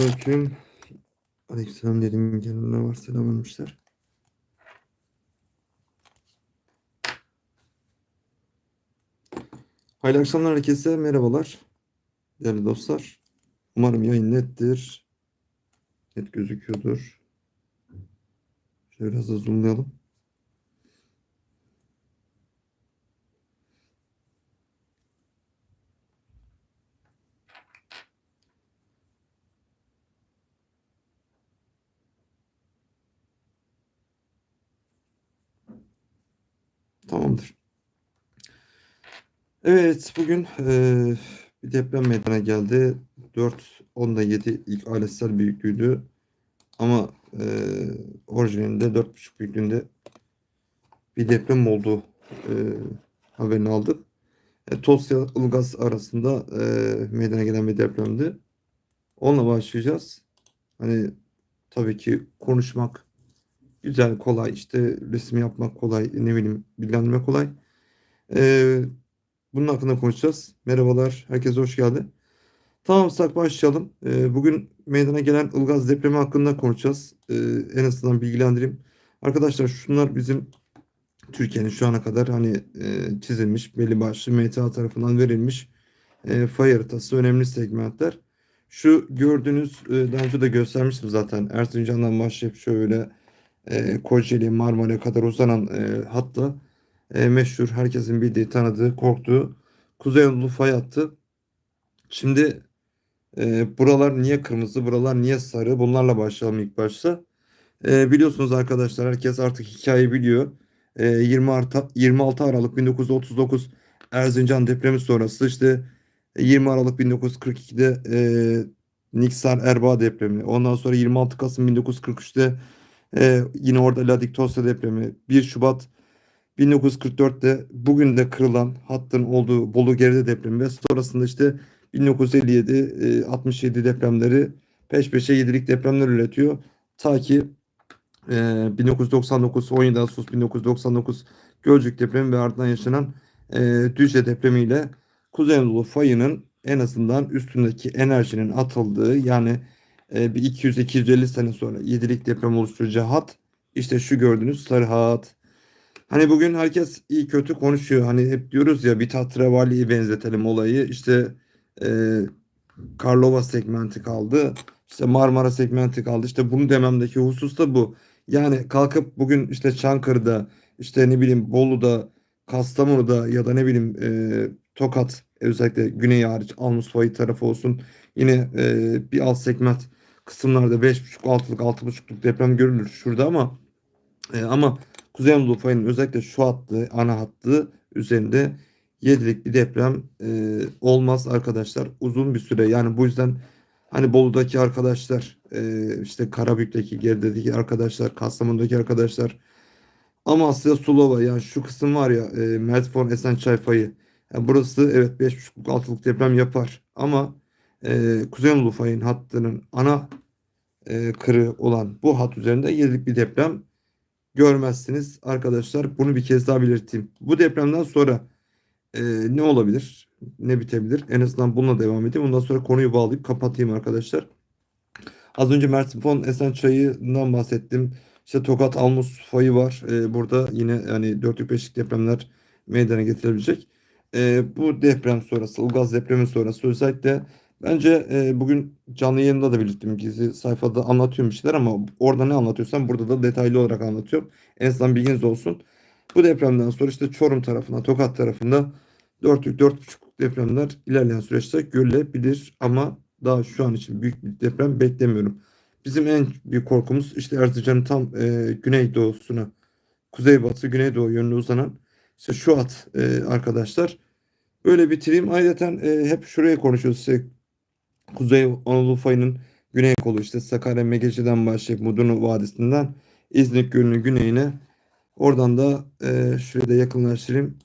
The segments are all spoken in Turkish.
Aleyküm. Aleykümselam dedim. Gelenler var selam vermişler. Hayırlı akşamlar herkese. Merhabalar. Değerli dostlar. Umarım yayın nettir. Net gözüküyordur. Şöyle biraz da zoomlayalım. Tamamdır. Evet, bugün eee, bir deprem meydana geldi. 4.10'da 7 ilk ailesel büyüklüğüydü. Ama eee orijinalinde 4.5 büyüklüğünde bir deprem olduğu eee, haberini aldık. E, Tosya Ilgaz arasında eee, meydana gelen bir depremdi. Onunla başlayacağız. Hani tabii ki konuşmak güzel, kolay. işte resim yapmak kolay, ne bileyim bilgilendirmek kolay. Eee bunun hakkında konuşacağız. Merhabalar, herkese hoş geldi. Tamamsak başlayalım. Eee, bugün meydana gelen Ilgaz depremi hakkında konuşacağız. Eee, en azından bilgilendireyim. Arkadaşlar şunlar bizim Türkiye'nin şu ana kadar hani eee, çizilmiş, belli başlı MTA tarafından verilmiş eee, fay haritası, önemli segmentler. Şu gördüğünüz, eee, daha önce de göstermiştim zaten. Erzincan'dan başlayıp şöyle eee Kocaeli, Marmara'ya kadar uzanan eee, hatta eee, meşhur, herkesin bildiği, tanıdığı, korktuğu Kuzey Anadolu fay hattı. Şimdi eee, buralar niye kırmızı, buralar niye sarı? Bunlarla başlayalım ilk başta. Eee, biliyorsunuz arkadaşlar, herkes artık hikayeyi biliyor. Eee, 20 Arta- 26 Aralık 1939 Erzincan depremi sonrası işte 20 Aralık 1942'de eee Niksar Erbaa depremi. Ondan sonra 26 Kasım 1943'te eee, yine orada Ladik Tosya depremi. 1 Şubat 1944'te bugün de kırılan hattın olduğu Bolu Gerede depremi ve sonrasında işte 1957 eee, 67 depremleri peş peşe 7'lik depremler üretiyor. Ta ki eee 1999 17 Ağustos 1999 Gölcük depremi ve ardından yaşanan eee Düzce depremiyle Kuzey Anadolu fayının en azından üstündeki enerjinin atıldığı yani eee, bir 200-250 sene sonra 7'lik deprem oluşturacağı hat işte şu gördüğünüz sarı hat. Hani bugün herkes iyi kötü konuşuyor. Hani hep diyoruz ya bir Tahterevalli'ye benzetelim olayı. İşte eee Karlova segmenti kaldı. İşte Marmara segmenti kaldı. İşte bunu dememdeki husus da bu. Yani kalkıp bugün işte Çankırı'da, işte ne bileyim Bolu'da, Kastamonu'da ya da ne bileyim eee, Tokat özellikle güney hariç Almus Fayı tarafı olsun. Yine eee, bir alt segment kısımlarda 5.5-6'lık 6.5'luk deprem görülür şurada ama eee, ama Kuzey Anadolu Fayı'nın özellikle şu hattı, ana hattı üzerinde 7'lik bir deprem eee, olmaz arkadaşlar. Uzun bir süre yani bu yüzden hani Bolu'daki arkadaşlar, eee, işte Karabük'teki, Geride'deki arkadaşlar, Kastamonu'daki arkadaşlar, Amasya, Sulova yani şu kısım var ya eee Mertfon, Esençay fayı. Yani burası evet 5.5'luk 6'lık deprem yapar ama eee Kuzey Anadolu Fayı'nın hattının ana eee, kırığı olan bu hat üzerinde 7'lik bir deprem görmezsiniz arkadaşlar. Bunu bir kez daha belirteyim. Bu depremden sonra eee, ne olabilir? Ne bitebilir? En azından bununla devam edeyim. Ondan sonra konuyu bağlayıp kapatayım arkadaşlar. Az önce Mersinfon Esençayı'ndan bahsettim. İşte Tokat Almus fayı var. Eee, burada yine yani 4'lük 5'lik depremler meydana getirebilecek. Eee, bu deprem sonrası, Ilgaz depremi sonrası özellikle bence eee, bugün canlı yayında da belirttim. Gizli sayfada anlatıyorum bir şeyler ama orada ne anlatıyorsam burada da detaylı olarak anlatıyorum. En azından bilginiz olsun. Bu depremden sonra işte Çorum tarafına, Tokat tarafında 4'lük 4.5'lük depremler ilerleyen süreçte görülebilir ama daha şu an için büyük bir deprem beklemiyorum. Bizim en büyük korkumuz işte Erzincan'ın tam eee güneydoğusuna, kuzeybatı, güneydoğu yönüne uzanan işte şu hat eee, arkadaşlar. Böyle bitireyim. Ayrıca eee, hep şuraya konuşuyoruz. İşte Kuzey Anadolu fayının güney kolu işte Sakarya Megeci'den başlayıp Mudurnu Vadisi'nden İznik Gölü'nün güneyine oradan da eee şuraya da yakınlaştırayım.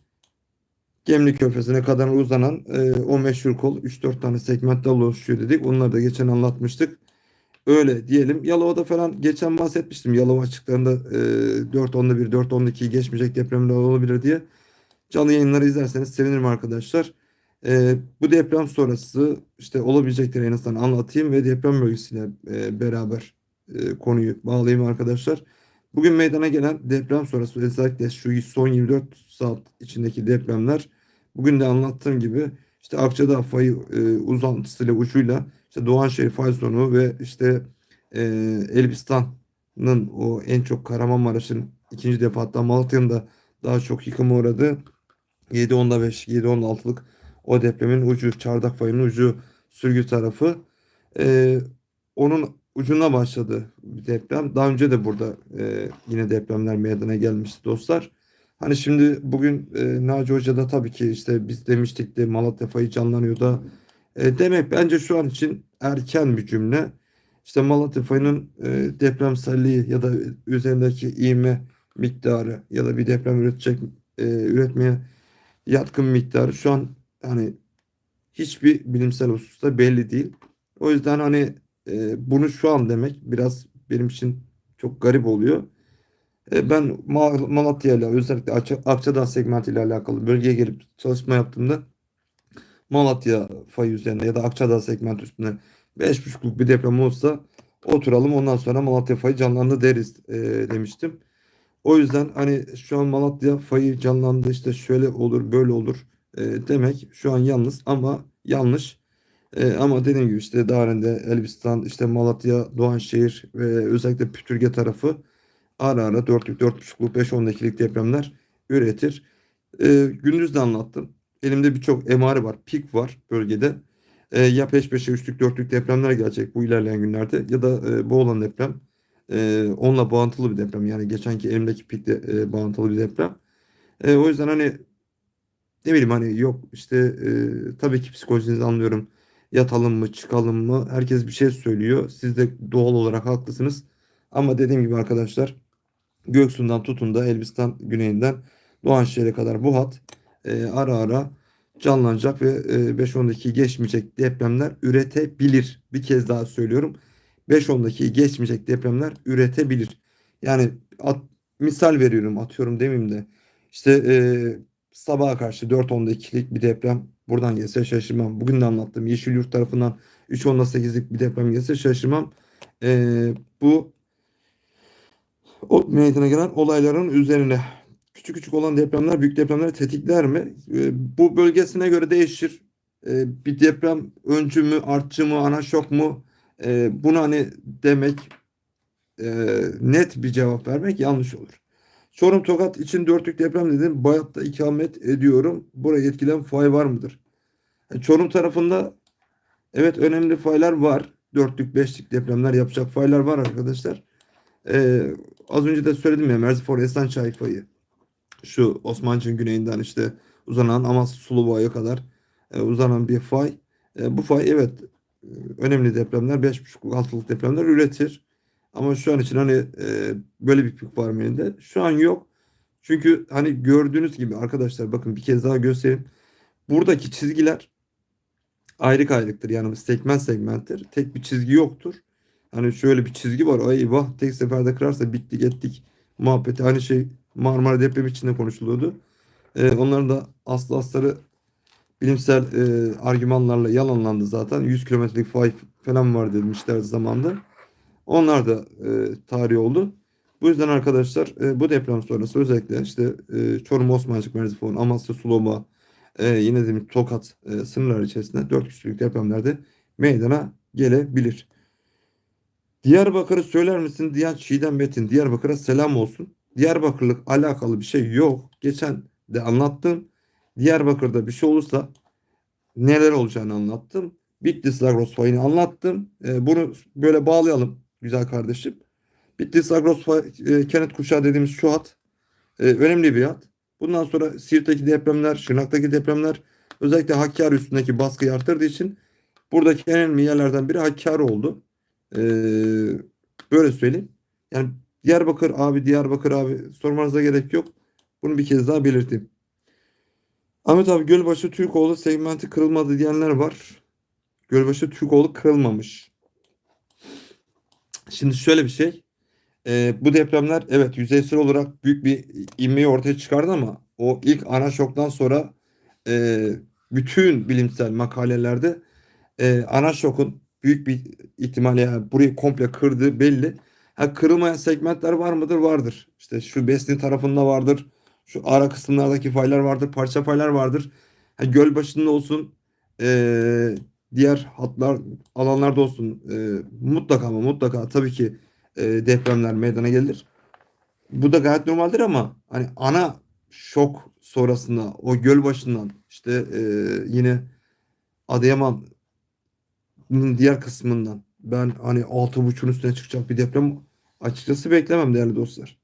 Gemlik Körfezi'ne kadar uzanan eee, o meşhur kol 3-4 tane segmentten oluşuyor dedik. Onları da geçen anlatmıştık. Öyle diyelim. Yalova'da falan geçen bahsetmiştim. Yalova açıklarında eee 4.10'da 1, 4.10'da 2'yi geçmeyecek depremler olabilir diye. Canlı yayınları izlerseniz sevinirim arkadaşlar. E, bu deprem sonrası işte olabilecekleri en azından anlatayım ve deprem bölgesiyle e, beraber e, konuyu bağlayayım arkadaşlar. Bugün meydana gelen deprem sonrası özellikle şu son 24 saat içindeki depremler bugün de anlattığım gibi işte Akçadağ fayı e, uzantısıyla ucuyla işte Doğanşehir fay zonu ve işte e, Elbistan'ın o en çok Kahramanmaraş'ın ikinci defa hatta Malatya'nın da daha çok yıkıma uğradı. 7.10'da 5, 7.16'lık o depremin ucu, Çardak fayının ucu sürgü tarafı. E, onun ucuna başladı bir deprem. Daha önce de burada e, yine depremler meydana gelmişti dostlar. Hani şimdi bugün e, Naci Hoca da tabii ki işte biz demiştik de Malatya fayı canlanıyor da e, demek bence şu an için erken bir cümle. İşte Malatya fayının e, depremselliği ya da üzerindeki iğme miktarı ya da bir deprem üretecek e, üretmeye yatkın miktarı şu an hani hiçbir bilimsel hususta belli değil. O yüzden hani e, bunu şu an demek biraz benim için çok garip oluyor. E, ben Ma- Malatya ile özellikle Akça- Akçadağ segmenti ile alakalı bölgeye gelip çalışma yaptığımda Malatya fayı üzerinde ya da Akçadağ segmenti üstünde 5.5'luk bir deprem olsa oturalım ondan sonra Malatya fayı canlandı deriz e, demiştim. O yüzden hani şu an Malatya fayı canlandı işte şöyle olur böyle olur e, demek şu an yalnız ama yanlış. E, ama dediğim gibi işte Darende, Elbistan, işte Malatya, Doğanşehir ve özellikle Pütürge tarafı ara ara 4'lük, 4.5'luk, 5-10'dakilik depremler üretir. E, gündüz de anlattım. Elimde birçok emare var, pik var bölgede. E, ya peş peşe 3'lük, 4'lük depremler gelecek bu ilerleyen günlerde ya da e, bu olan deprem e, onunla bağıntılı bir deprem. Yani geçenki elimdeki pikle e, bağıntılı bir deprem. E, o yüzden hani ne bileyim hani yok işte e, tabii ki psikolojinizi anlıyorum. Yatalım mı çıkalım mı herkes bir şey söylüyor. Siz de doğal olarak haklısınız. Ama dediğim gibi arkadaşlar Göksu'ndan tutun da Elbistan güneyinden Doğanşehir'e kadar bu hat e, ara ara canlanacak ve e, 5-10 dakika geçmeyecek depremler üretebilir. Bir kez daha söylüyorum. 5-10 dakika geçmeyecek depremler üretebilir. Yani at, misal veriyorum atıyorum demeyeyim de işte e, sabaha karşı 4-10 dakikalık bir deprem buradan gelse şaşırmam. Bugün de anlattım. Yeşilyurt tarafından 3-10'da bir deprem gelse şaşırmam. E, bu o meydana gelen olayların üzerine küçük küçük olan depremler büyük depremleri tetikler mi? E, bu bölgesine göre değişir. E, bir deprem öncü mü, artçı mı, ana şok mu? E, bunu hani demek e, net bir cevap vermek yanlış olur. Çorum Tokat için dörtlük deprem dedim. Bayat'ta ikamet ediyorum. Buraya etkilen fay var mıdır? E, Çorum tarafında evet önemli faylar var. Dörtlük, beşlik depremler yapacak faylar var arkadaşlar. Ee, az önce de söyledim ya Merzifor Esençay fayı. Şu Osmancık'ın güneyinden işte uzanan Amasya Suluboğa'ya kadar e, uzanan bir fay. E, bu fay evet e, önemli depremler 5.5-6'lık depremler üretir. Ama şu an için hani e, böyle bir pik var mı elinde? Şu an yok. Çünkü hani gördüğünüz gibi arkadaşlar bakın bir kez daha göstereyim. Buradaki çizgiler ayrık ayrıktır. Yani segment segmenttir. Tek bir çizgi yoktur. Hani şöyle bir çizgi var. Ay vah tek seferde kırarsa bittik ettik muhabbeti. Aynı şey Marmara depremi içinde konuşuluyordu. Ee, onların da aslı asları bilimsel e, argümanlarla yalanlandı zaten. 100 kilometrelik fay falan var demişler zamanda. Onlar da e, tarih oldu. Bu yüzden arkadaşlar e, bu deprem sonrası özellikle işte e, Çorum Osmancık Merzifon, Amasya Suloma, e, yine de Tokat e, sınırlar içerisinde 4 kişilik depremlerde meydana gelebilir. Diyarbakır'ı söyler misin diyen Çiğdem Metin. Diyarbakır'a selam olsun. Diyarbakırlık alakalı bir şey yok. Geçen de anlattım. Diyarbakır'da bir şey olursa neler olacağını anlattım. Bitlis Lagros fayını anlattım. E, bunu böyle bağlayalım güzel kardeşim. Bitlis Lagros fay, e, Kenet Kuşağı dediğimiz şu hat e, önemli bir hat. Bundan sonra Siirt'teki depremler, Şırnak'taki depremler özellikle Hakkari üstündeki baskıyı arttırdığı için buradaki en önemli yerlerden biri Hakkari oldu. Ee, böyle söyleyeyim. Yani Diyarbakır abi, Diyarbakır abi sormanıza gerek yok. Bunu bir kez daha belirteyim. Ahmet abi Gölbaşı Türkoğlu segmenti kırılmadı diyenler var. Gölbaşı Türkoğlu kırılmamış. Şimdi şöyle bir şey. Ee, bu depremler evet yüzeysel olarak büyük bir inmeyi ortaya çıkardı ama o ilk ana şoktan sonra e, bütün bilimsel makalelerde e, ana şokun büyük bir ihtimalle yani burayı komple kırdığı belli. Ha, kırılmayan segmentler var mıdır? Vardır. İşte şu Besni tarafında vardır. Şu ara kısımlardaki faylar vardır. Parça faylar vardır. Ha, göl başında olsun. e, diğer hatlar alanlarda olsun. e, mutlaka ama mutlaka tabii ki e, depremler meydana gelir. Bu da gayet normaldir ama hani ana şok sonrasında o göl başından işte e, yine Adıyaman'ın diğer kısmından ben hani altı buçuğun üstüne çıkacak bir deprem açıkçası beklemem değerli dostlar.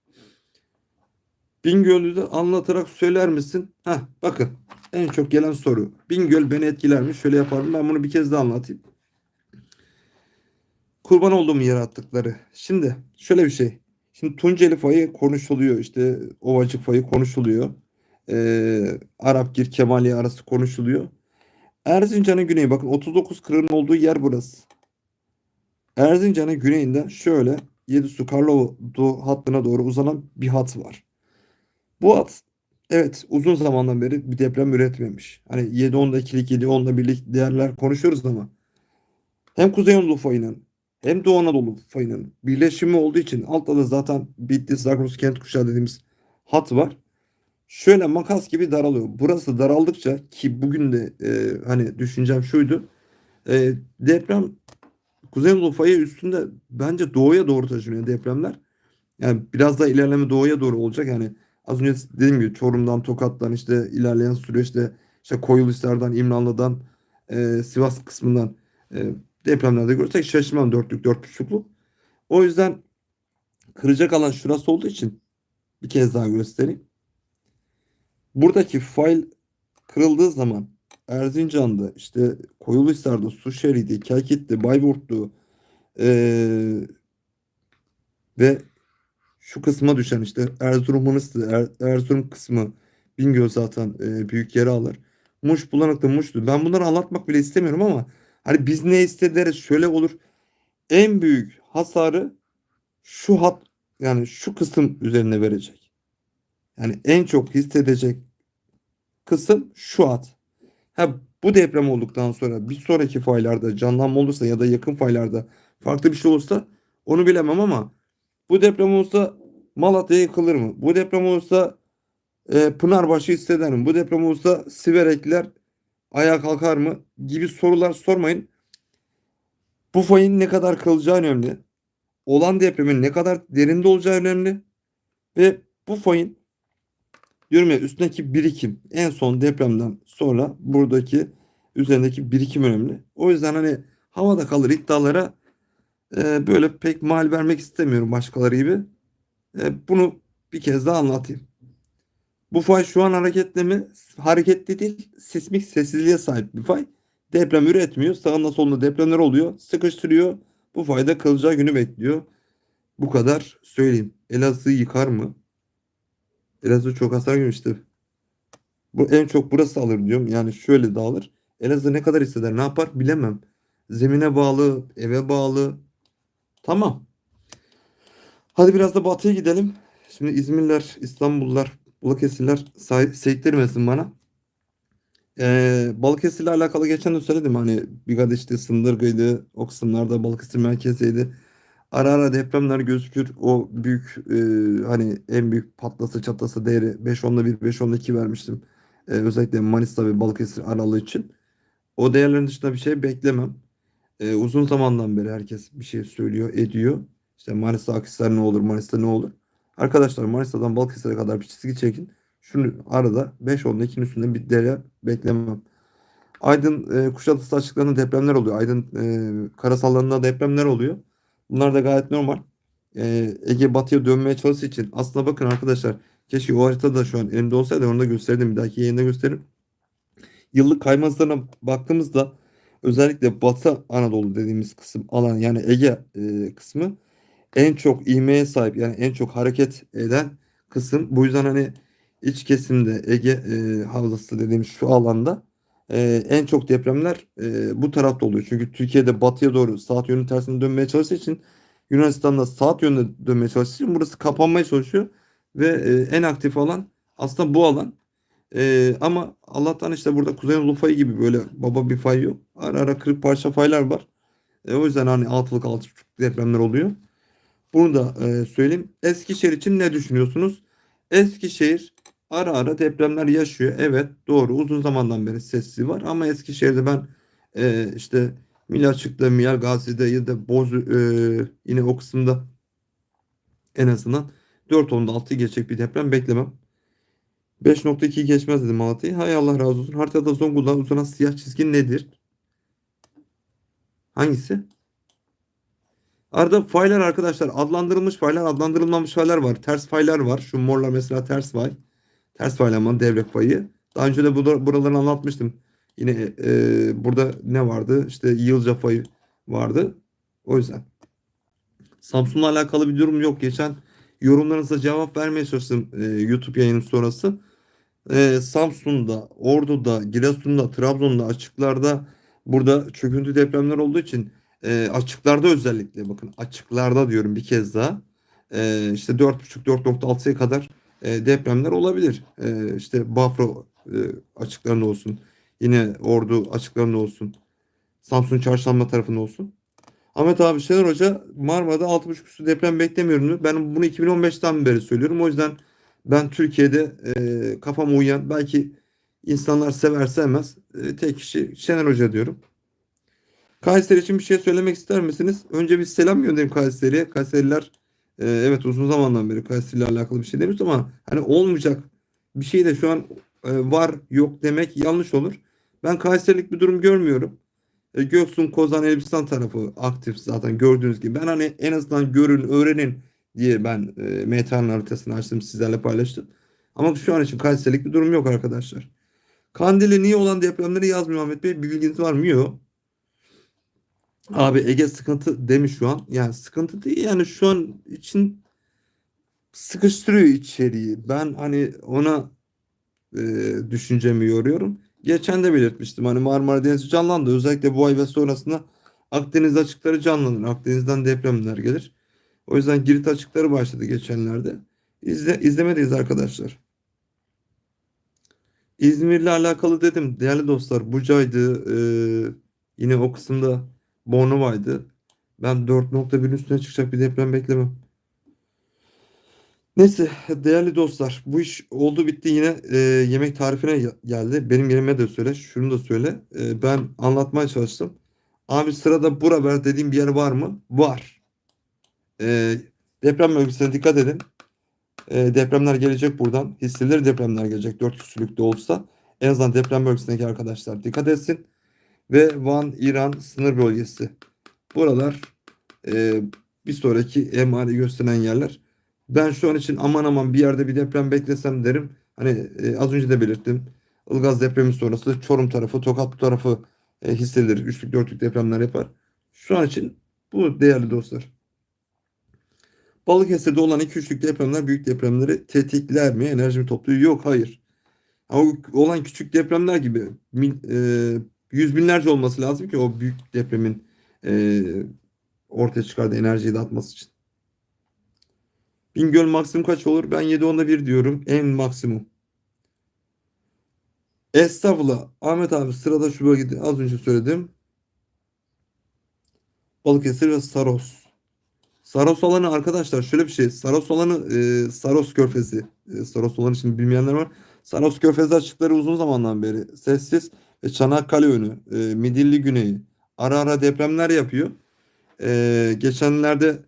Bingöl'ü de anlatarak söyler misin? Heh, bakın en çok gelen soru. Bingöl beni etkiler mi? Şöyle yaparım. Ben bunu bir kez daha anlatayım. Kurban olduğum yere attıkları. Şimdi şöyle bir şey. Şimdi Tunceli fayı konuşuluyor. İşte Ovacık fayı konuşuluyor. Ee, Arapgir Kemaliye arası konuşuluyor. Erzincan'ın güneyi bakın 39 kırığın olduğu yer burası. Erzincan'ın güneyinden şöyle Yedisu Karlova hattına doğru uzanan bir hat var. Bu hat evet uzun zamandan beri bir deprem üretmemiş. Hani 7-10'da 2'lik 7-10'da birlik değerler konuşuyoruz ama hem Kuzey Anadolu fayının hem Doğu Anadolu fayının birleşimi olduğu için altta da zaten Bitlis, Zagros, Kent kuşağı dediğimiz hat var. Şöyle makas gibi daralıyor. Burası daraldıkça ki bugün de e, hani düşüncem şuydu. E, deprem Kuzey Anadolu fayı üstünde bence doğuya doğru taşınıyor depremler. Yani biraz daha ilerleme doğuya doğru olacak. Yani az önce dediğim gibi Çorum'dan, Tokat'tan işte ilerleyen süreçte işte Koyulhisar'dan, İmranlı'dan, e, Sivas kısmından e, depremlerde görsek şaşırmam dörtlük, dört buçukluk. O yüzden kıracak alan şurası olduğu için bir kez daha göstereyim. Buradaki file kırıldığı zaman Erzincan'da işte Koyulhisar'da, Suşehir'de, Kelkit'te, Bayburt'tu eee, ve şu kısma düşen işte Erzurum Manıs'tı. Er- Erzurum kısmı Bingöl zaten eee, büyük yere alır. Muş Bulanık'ta Muş'tu. Ben bunları anlatmak bile istemiyorum ama hani biz ne hissederiz şöyle olur. En büyük hasarı şu hat yani şu kısım üzerine verecek. Yani en çok hissedecek kısım şu hat. Ha bu deprem olduktan sonra bir sonraki faylarda canlanma olursa ya da yakın faylarda farklı bir şey olursa onu bilemem ama bu deprem olursa Malatya yıkılır mı? Bu deprem olursa e, Pınarbaşı hisseder mi? Bu deprem olursa Siverekliler ayağa kalkar mı? Gibi sorular sormayın. Bu fayın ne kadar kalacağı önemli. Olan depremin ne kadar derinde olacağı önemli. Ve bu fayın diyorum ya üstündeki birikim en son depremden sonra buradaki üzerindeki birikim önemli. O yüzden hani havada kalır iddialara e, böyle pek mal vermek istemiyorum başkaları gibi. E, bunu bir kez daha anlatayım. Bu fay şu an hareketli mi? Hareketli değil. Sismik sessizliğe sahip bir fay. Deprem üretmiyor. Sağında solunda depremler oluyor. Sıkıştırıyor. Bu fayda kalacağı günü bekliyor. Bu kadar söyleyeyim. Elazığ yıkar mı? Elazığ çok hasar görmüştü. Bu en çok burası alır diyorum. Yani şöyle dağılır. Elazığ ne kadar hisseder, ne yapar bilemem. Zemine bağlı, eve bağlı. Tamam. Hadi biraz da batıya gidelim. Şimdi İzmirler, İstanbullular, Balıkesirler say- sektirmesin bana. Ee, Balıkesir'le alakalı geçen de söyledim hani Bigad işte Sındırgı'ydı. O kısımlarda Balıkesir merkezdeydi. Ara ara depremler gözükür. O büyük e, hani en büyük patlasa çatlasa değeri 5.10'da 1, 5.10'da 2 vermiştim. E, özellikle Manisa ve Balıkesir aralığı için. O değerlerin dışında bir şey beklemem. E, uzun zamandan beri herkes bir şey söylüyor, ediyor. İşte Manisa Akhisar ne olur, Manisa ne olur. Arkadaşlar Manisa'dan Balıkesir'e kadar bir çizgi çekin. Şunu arada 5.10'da 2'nin üstünde bir değer beklemem. Aydın e, Kuşadası açıklarında depremler oluyor. Aydın e, karasallarında depremler oluyor. Bunlar da gayet normal. Ee, Ege batıya dönmeye çalıştığı için aslında bakın arkadaşlar keşke o harita da şu an elimde olsaydı onu da gösterdim. Bir dahaki yayında gösteririm. Yıllık kayma hızlarına baktığımızda özellikle Batı Anadolu dediğimiz kısım alan yani Ege e, kısmı en çok ivmeye sahip yani en çok hareket eden kısım. Bu yüzden hani iç kesimde Ege e, havzası dediğimiz şu alanda e, en çok depremler bu tarafta oluyor. Çünkü Türkiye'de batıya doğru saat yönü tersine dönmeye çalıştığı için Yunanistan'da saat yönünde dönmeye çalıştığı için burası kapanmaya çalışıyor. Ve en aktif alan aslında bu alan. Ee, ama Allah'tan işte burada Kuzey Anadolu fayı gibi böyle baba bir fay yok. Ara ara kırık parça faylar var. E, o yüzden hani altılık altı buçuk depremler oluyor. Bunu da e, söyleyeyim. Eskişehir için ne düşünüyorsunuz? Eskişehir ara ara depremler yaşıyor. Evet doğru uzun zamandan beri sesi var ama Eskişehir'de ben e, işte Milaçık'ta, Miyal Gazi'de ya da Boz e, yine o kısımda en azından 4.10'da 6'yı geçecek bir deprem beklemem. 5.2 geçmez dedim Malatya'yı. Hay Allah razı olsun. Haritada Zonguldak'a uzanan siyah çizgi nedir? Hangisi? Arada faylar arkadaşlar adlandırılmış faylar adlandırılmamış faylar var. Ters faylar var. Şu morlar mesela ters fay. Ters faylama devrek fayı. Daha önce de bu buralarını anlatmıştım. Yine e, burada ne vardı? İşte Yılca fayı vardı. O yüzden. Samsun'la alakalı bir durum yok. Geçen yorumlarınıza cevap vermeye çalıştım e, YouTube yayının sonrası. E, Samsun'da, Ordu'da, Giresun'da, Trabzon'da açıklarda burada çöküntü depremler olduğu için e, açıklarda özellikle bakın açıklarda diyorum bir kez daha e, işte 4.5-4.6'ya kadar e, depremler olabilir. E, işte Bafra e, açıklarında olsun. Yine Ordu açıklarında olsun. Samsun Çarşamba tarafında olsun. Ahmet abi Şener Hoca Marmara'da 6.5 üstü deprem beklemiyorum. Ben bunu 2015'ten beri söylüyorum. O yüzden ben Türkiye'de e, kafama uyan belki insanlar sever sevmez e, tek kişi Şener Hoca diyorum. Kayseri için bir şey söylemek ister misiniz? Önce bir selam göndereyim Kayseri'ye. Kayseriler e, evet uzun zamandan beri Kayseri ile alakalı bir şey demiyoruz ama hani olmayacak bir şey de şu an e, var yok demek yanlış olur. Ben Kayserilik bir durum görmüyorum. E, Göksun, Kozan, Elbistan tarafı aktif zaten gördüğünüz gibi. Ben hani en azından görün, öğrenin diye ben e, MTA'nın haritasını açtım sizlerle paylaştım. Ama şu an için Kayserilik bir durum yok arkadaşlar. Kandil'e niye olan depremleri yazmıyor Ahmet Bey? Bir bilginiz var mı? Yok. Abi Ege sıkıntı demiş şu an. Yani sıkıntı değil yani şu an için sıkıştırıyor içeriği. Ben hani ona e, düşüncemi yoruyorum. Geçen de belirtmiştim hani Marmara Denizi canlandı. Özellikle bu ay ve sonrasında Akdeniz açıkları canlanır. Akdeniz'den depremler gelir. O yüzden Girit açıkları başladı geçenlerde. İzle, izlemedeyiz arkadaşlar. İzmir'le alakalı dedim değerli dostlar. Buca'ydı. E, yine o kısımda Bornova'ydı. Ben 4.1'in üstüne çıkacak bir deprem beklemem. Neyse değerli dostlar bu iş oldu bitti yine e, yemek tarifine geldi. Benim yerime de söyle şunu da söyle. E, ben anlatmaya çalıştım. Abi sırada bura ver dediğim bir yer var mı? Var. E, deprem bölgesine dikkat edin. E, depremler gelecek buradan. Hissedilir depremler gelecek. 4 küsürlükte olsa. En azından deprem bölgesindeki arkadaşlar dikkat etsin. Ve Van İran sınır bölgesi. Buralar e, bir sonraki emari gösteren yerler. Ben şu an için aman aman bir yerde bir deprem beklesem derim. Hani e, az önce de belirttim. Ilgaz depremi sonrası Çorum tarafı, Tokat tarafı e, hissedilir. Üçlük dörtlük depremler yapar. Şu an için bu değerli dostlar. Balıkesir'de olan 2-3'lük depremler büyük depremleri tetikler mi? Enerjimi topluyor? Yok hayır. Ama olan küçük depremler gibi e, yüz binlerce olması lazım ki o büyük depremin e, ortaya çıkardığı enerjiyi dağıtması için. Bingöl maksimum kaç olur? Ben 7 onda 1 diyorum. En maksimum. Estağfurullah. Ahmet abi sırada şu bölgede az önce söyledim. Balıkesir ve Saros. Saros alanı arkadaşlar şöyle bir şey. Saros alanı e, Saros Körfezi. E, Saros alanı için bilmeyenler var. Saros Körfezi açıkları uzun zamandan beri sessiz ve Çanakkale önü, e, Midilli Güneyi ara ara depremler yapıyor. E, geçenlerde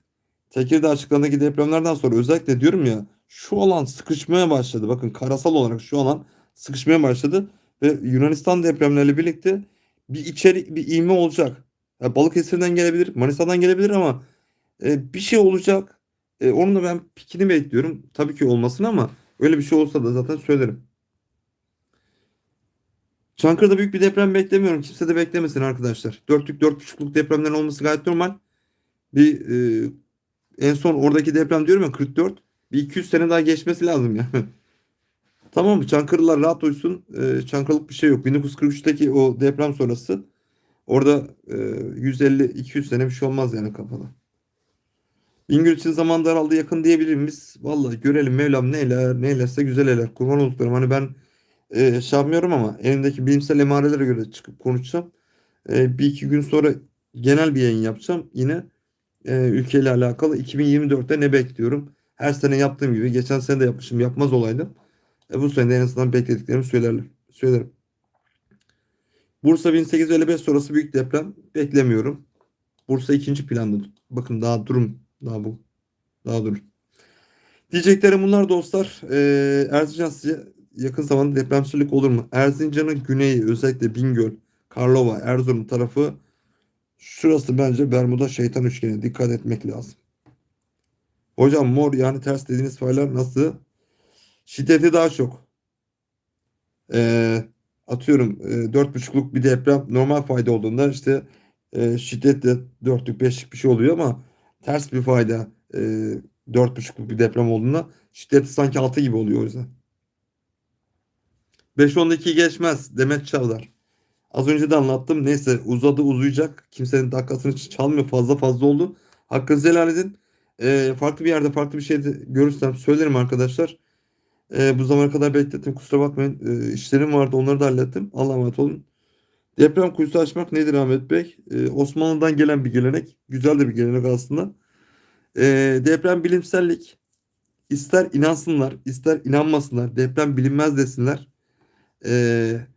Tekirdağ açıklarındaki depremlerden sonra özellikle diyorum ya şu alan sıkışmaya başladı. Bakın karasal olarak şu alan sıkışmaya başladı ve Yunanistan depremleriyle birlikte bir içeri bir ivme olacak. Yani Balıkesir'den gelebilir, Manisa'dan gelebilir ama e, bir şey olacak. E, onun da ben pikini bekliyorum. Tabii ki olmasın ama öyle bir şey olsa da zaten söylerim. Çankırı'da büyük bir deprem beklemiyorum. Kimse de beklemesin arkadaşlar. Dörtlük, dört buçukluk depremlerin olması gayet normal. Bir e, en son oradaki deprem diyorum ya 44. Bir 200 sene daha geçmesi lazım ya. tamam mı? Çankırılar rahat uysun. E, Çankırılık bir şey yok. 1943'teki o deprem sonrası orada e, 150-200 sene bir şey olmaz yani kafada. İngiliz zaman daraldı yakın diyebilir miyiz? Vallahi görelim Mevlam neyler neylerse güzel eyler. Kurban olduklarım. Hani ben e, şey yapmıyorum ama elimdeki bilimsel emarelere göre çıkıp konuşacağım. E, bir iki gün sonra genel bir yayın yapacağım. Yine e, ülkeyle alakalı 2024'te ne bekliyorum? Her sene yaptığım gibi. Geçen sene de yapmışım. Yapmaz olaydım. E, bu sene de en azından beklediklerimi söylerler, söylerim. Bursa 1855 sonrası büyük deprem beklemiyorum. Bursa ikinci planda. Bakın daha durum. Daha bu. Daha dur. Diyeceklerim bunlar dostlar. Ee, Erzincan size yakın zamanda depremsizlik olur mu? Erzincan'ın güneyi özellikle Bingöl, Karlova, Erzurum tarafı şurası bence Bermuda şeytan üçgeni. Dikkat etmek lazım. Hocam mor yani ters dediğiniz faylar nasıl? Şiddeti daha çok. Ee, atıyorum e, dört buçukluk bir deprem normal fayda olduğunda işte e, şiddetle dörtlük beşlik bir şey oluyor ama ters bir fayda e, dört buçukluk bir deprem olduğunda şiddeti sanki altı gibi oluyor o yüzden. 5-12 geçmez Demet Çavdar. Az önce de anlattım. Neyse uzadı uzayacak. Kimsenin dakikasını çalmıyor. Fazla fazla oldu. Hakkınızı helal edin. E, farklı bir yerde farklı bir şey görürsem söylerim arkadaşlar. E, bu zamana kadar beklettim. Kusura bakmayın. E, işlerim vardı. Onları da hallettim. Allah'a emanet olun. Deprem kuyusu açmak nedir Ahmet Bey? E, Osmanlı'dan gelen bir gelenek. Güzel de bir gelenek aslında. E, deprem bilimsellik. İster inansınlar, ister inanmasınlar. Deprem bilinmez desinler. E,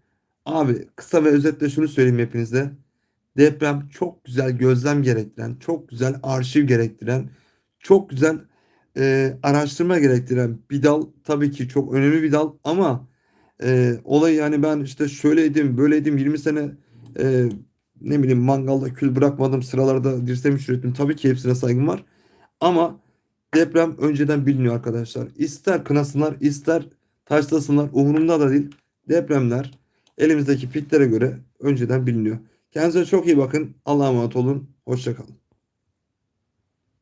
abi kısa ve özetle şunu söyleyeyim hepinize. Deprem çok güzel gözlem gerektiren, çok güzel arşiv gerektiren, çok güzel e, araştırma gerektiren bir dal. Tabii ki çok önemli bir dal ama e, olayı yani ben işte şöyleydim, böyleydim 20 sene e, ne bileyim mangalda kül bırakmadım, sıralarda dirsem ürettim. Tabii ki hepsine saygım var. Ama deprem önceden biliniyor arkadaşlar. İster kınasınlar, ister taşlasınlar umurumda da değil. Depremler elimizdeki piklere göre önceden biliniyor. Kendinize çok iyi bakın. Allah'a emanet olun. Hoşçakalın.